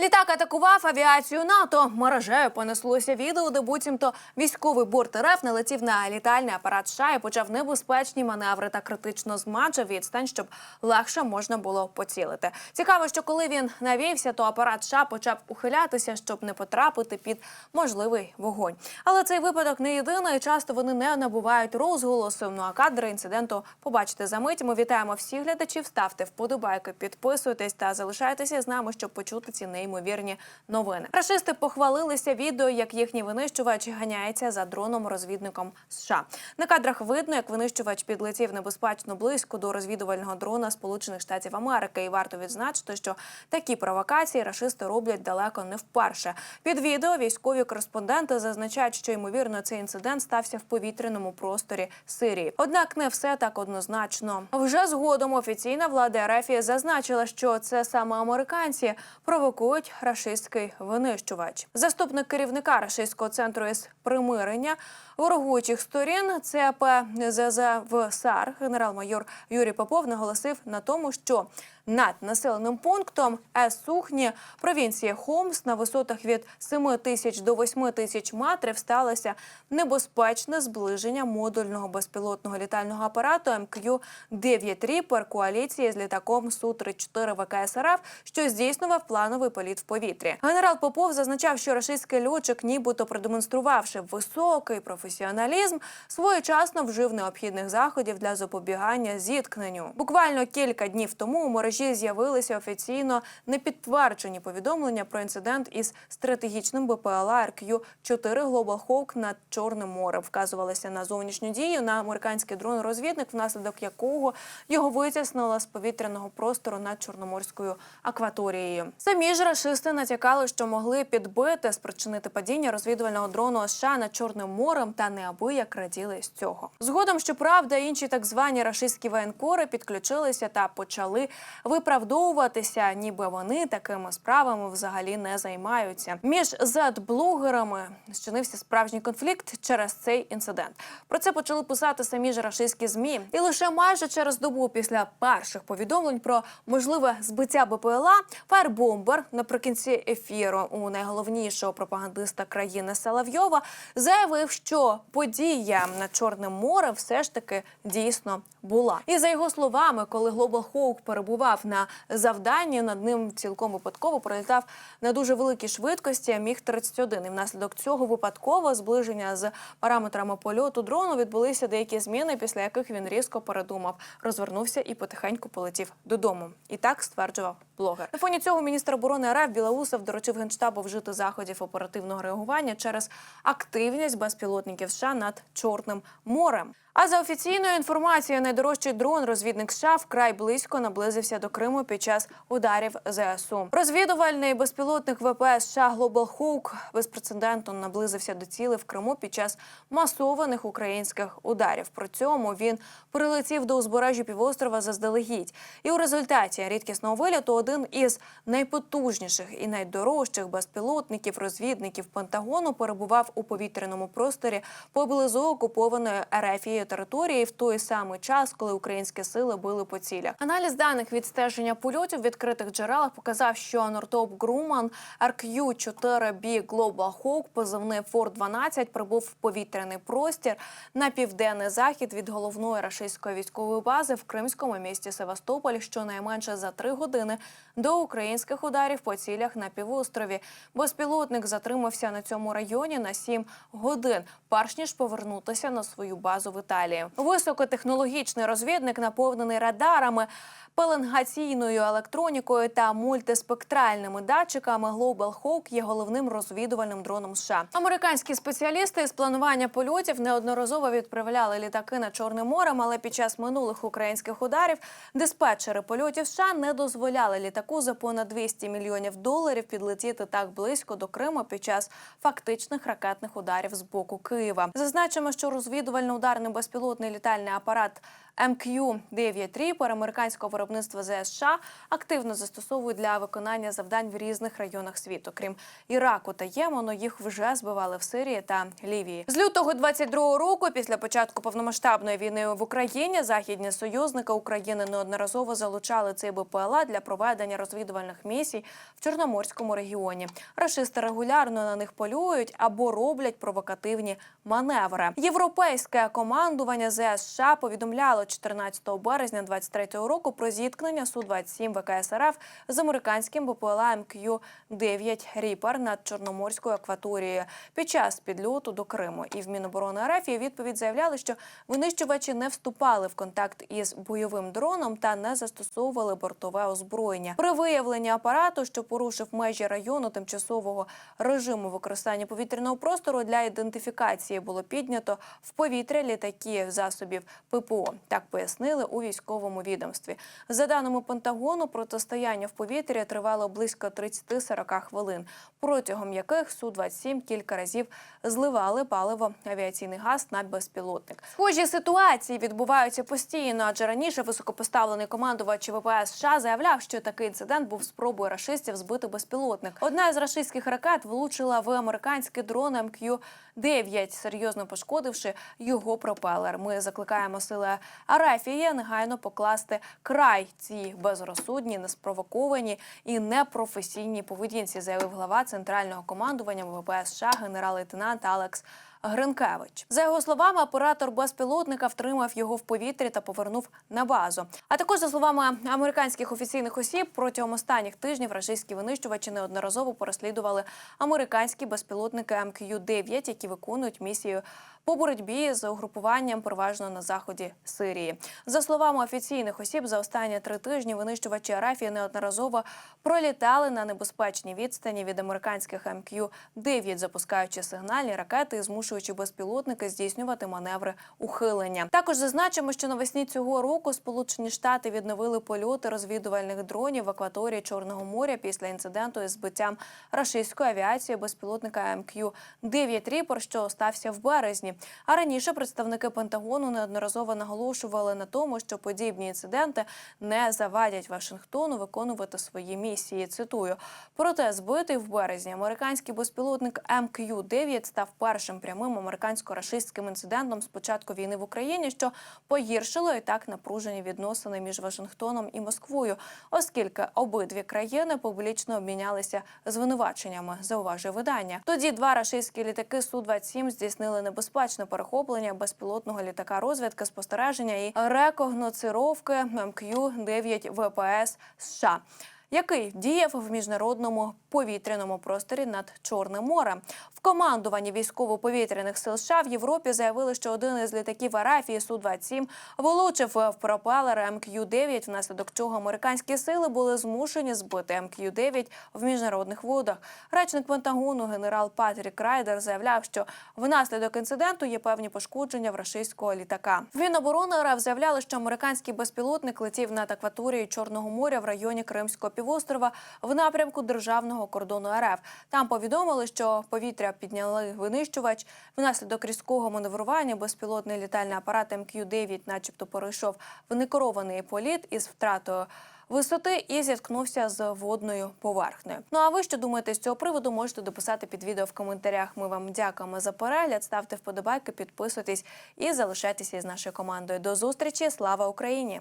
Літак атакував авіацію НАТО. Мережею понеслося відео, де буцімто військовий борт РФ налетів на літальний апарат США і почав небезпечні маневри та критично зменшив відстань, щоб легше можна було поцілити. Цікаво, що коли він навівся, то апарат США почав ухилятися, щоб не потрапити під можливий вогонь. Але цей випадок не єдиний. Часто вони не набувають розголосу. Ну а кадри інциденту побачите за мить. Ми вітаємо всіх глядачів. Ставте вподобайки, підписуйтесь та залишайтеся з нами, щоб почути ці неймовірні новини. Рашисти похвалилися відео, як їхній винищувач ганяється за дроном-розвідником США. На кадрах видно, як винищувач підлетів небезпечно близько до розвідувального дрона Сполучених Штатів Америки. І варто відзначити, що такі провокації рашисти роблять далеко не вперше. Під відео військові кореспонденти зазначають, що ймовірно цей інцидент стався в повітряному просторі Сирії. Однак не все так однозначно. Вже згодом офіційна влада РФ зазначила, що це саме американці провокують рашистський винищувач. Заступник керівника рашистського центру із примирення ворогуючих сторін ЦАП ЗЗ в САР генерал-майор Юрій Попов наголосив на тому, що над населеним пунктом Е-Сухні провінції Хомс на висотах від 7 тисяч до 8 тисяч метрів сталося небезпечне зближення модульного безпілотного літального апарату МКЮ-9 Ріпер коаліції з літаком Су-34 ВКС РФ, що здійснював плановий політ в повітрі. Генерал Попов зазначав, що рашистський льотчик, нібито продемонструвавши високий професіоналізм, своєчасно вжив необхідних заходів для запобігання зіткненню. Буквально кілька днів тому у мережі з'явилися офіційно непідтверджені повідомлення про інцидент із стратегічним БПЛА РКЮ 4 Global Hawk над Чорним морем. Вказувалося на зовнішню дію на американський дрон-розвідник, внаслідок якого його витіснило з повітряного простору над Чорноморською акваторією. Самі ж рашисти натякали, що могли підбити, спричинити падіння розвідувального дрону США над Чорним морем та неабияк раділи з цього. Згодом, щоправда, інші так звані рашистські воєнкори підключилися та почали виправдовуватися, ніби вони такими справами взагалі не займаються. Між зет-блогерами зчинився справжній конфлікт через цей інцидент. Про це почали писати самі ж рашистські змі, і лише майже через добу після перших повідомлень про можливе збиття БПЛА Фаербомбер наприкінці ефіру у найголовнішого пропагандиста країни Соловйова заявив, що подія над Чорним морем все ж таки дійсно була. І за його словами, коли Global Hawk перебував на завданні, над ним цілком випадково пролітав на дуже великій швидкості міг 31 І внаслідок цього випадково зближення з параметрами польоту дрону відбулися деякі зміни, після яких він різко передумав, розвернувся і потихеньку полетів додому. І так стверджував блогер. На фоні цього міністр оборони РФ Білоусов доручив генштабу вжити заходів оперативного реагування через активність безпілотників США над Чорним морем. А за офіційною інформацією, найдорожчий дрон розвідник США вкрай близько наблизився до Криму під час ударів ЗСУ. Розвідувальний безпілотник ВПС США Global Hawk безпрецедентно наблизився до цілей в Криму під час масованих українських ударів. При цьому він прилетів до узбережжя півострова заздалегідь. І у результаті рідкісного виліту один із найпотужніших і найдорожчих безпілотників розвідників Пентагону перебував у повітряному просторі поблизу окупованої Ерефією території в той самий час, коли українські сили били по цілях. Аналіз даних відстеження польотів в відкритих джерелах показав, що Нортоп Груман RQ-4B Global Hawk, позивний Фор-12, прибув в повітряний простір на південний захід від головної рашистської військової бази в кримському місті Севастополь, щонайменше за три години до українських ударів по цілях на півострові. Безпілотник затримався на цьому районі на 7 годин, перш ніж повернутися на свою базу в Італії. Високотехнологічний розвідник, наповнений радарами. Пеленгаційною електронікою та мультиспектральними датчиками Global Hawk є головним розвідувальним дроном США. Американські спеціалісти з планування польотів неодноразово відправляли літаки над Чорним морем, але під час минулих українських ударів диспетчери польотів США не дозволяли літаку за понад 200 мільйонів доларів підлетіти так близько до Криму під час фактичних ракетних ударів з боку Києва. Зазначимо, що розвідувально-ударний безпілотний літальний апарат МК-9 Reaper американського виробництва ЗС США активно застосовують для виконання завдань в різних районах світу. Крім Іраку та Ємену, їх вже збивали в Сирії та Лівії. З лютого 22-го року, після початку повномасштабної війни в Україні, західні союзники України неодноразово залучали цей БПЛА для проведення розвідувальних місій в Чорноморському регіоні. Рашисти регулярно на них полюють або роблять провокативні маневри. Європейське командування ЗС США повідомляло 14 березня 23-го року про зіткнення су 27 ВКС РФ з американським БПЛА МК-9 Ріпер над Чорноморською акваторією під час підльоту до Криму. І в Міноборони РФ у відповідь заявляли, що винищувачі не вступали в контакт із бойовим дроном та не застосовували бортове озброєння. При виявленні апарату, що порушив межі району тимчасового режиму використання повітряного простору для ідентифікації, було піднято в повітря літаки засобів ППО. Так пояснили у військовому відомстві. За даними Пентагону, протистояння в повітрі тривало близько 30-40 хвилин, протягом яких су 27 кілька разів зливали паливо авіаційний газ на безпілотник. Схожі ситуації відбуваються постійно, адже раніше високопоставлений командувач ВПС США заявляв, що такий інцидент був спробою рашистів збити безпілотник. Одна з рашистських ракет влучила в американський дрон МК-9, серйозно пошкодивши його пропелер. Ми закликаємо сили Арафії негайно покласти край цій безрозсудній, неспровокованій і непрофесійній поведінці, заявив глава центрального командування ВПС США генерал-лейтенант Алекс. Гринкевич за його словами, оператор безпілотника втримав його в повітрі та повернув на базу. А також за словами американських офіційних осіб, протягом останніх тижнів рашистські винищувачі неодноразово переслідували американські безпілотники МКЮ-9, які виконують місію по боротьбі з угрупуванням переважно на заході Сирії. За словами офіційних осіб, за останні три тижні винищувачі Арафії неодноразово пролітали на небезпечній відстані від американських МКЮ-9, запускаючи сигнальні ракети і змушуючи безпілотники здійснювати маневри ухилення. Також зазначимо, що навесні цього року Сполучені Штати відновили польоти розвідувальних дронів в акваторії Чорного моря після інциденту із збиттям рашистської авіації безпілотника МКЮ-9 Ріпор, що стався в березні. А раніше представники Пентагону неодноразово наголошували на тому, що подібні інциденти не завадять Вашингтону виконувати свої місії. Цитую: проте збитий в березні американський безпілотник МКЮ-9 став першим прямим американсько-рашистським інцидентом з початку війни в Україні, що погіршило і так напружені відносини між Вашингтоном і Москвою, оскільки обидві країни публічно обмінялися звинуваченнями. Зауважує видання. Тоді два рашистські літаки су 27 здійснили небезпечне перехоплення безпілотного літака розвідки, спостереження і рекогноцировки МКЮ-9 ВПС США який діяв в міжнародному повітряному просторі над Чорним морем. В командуванні військово-повітряних сил США в Європі заявили, що один із літаків Арафії су 27 влучив в пропелер МКЮ-9, внаслідок чого американські сили були змушені збити МКЮ-9 в міжнародних водах. Речник Пентагону генерал Патрік Райдер заявляв, що внаслідок інциденту є певні пошкодження в рашистського літака. Міноборони РФ заявляли, що американський безпілотник летів над акваторією Чорного моря в районі Кримського півострова в напрямку державного кордону РФ. Там повідомили, що повітря підняли винищувач. Внаслідок різкого маневрування безпілотний літальний апарат МКЮ-9 начебто перейшов в некерований політ із втратою. Висоти і зіткнувся з водною поверхнею. Ну а ви що думаєте з цього приводу? Можете дописати під відео в коментарях. Ми вам дякуємо за перегляд. Ставте вподобайки, підписуйтесь і залишайтеся із нашою командою. До зустрічі! Слава Україні!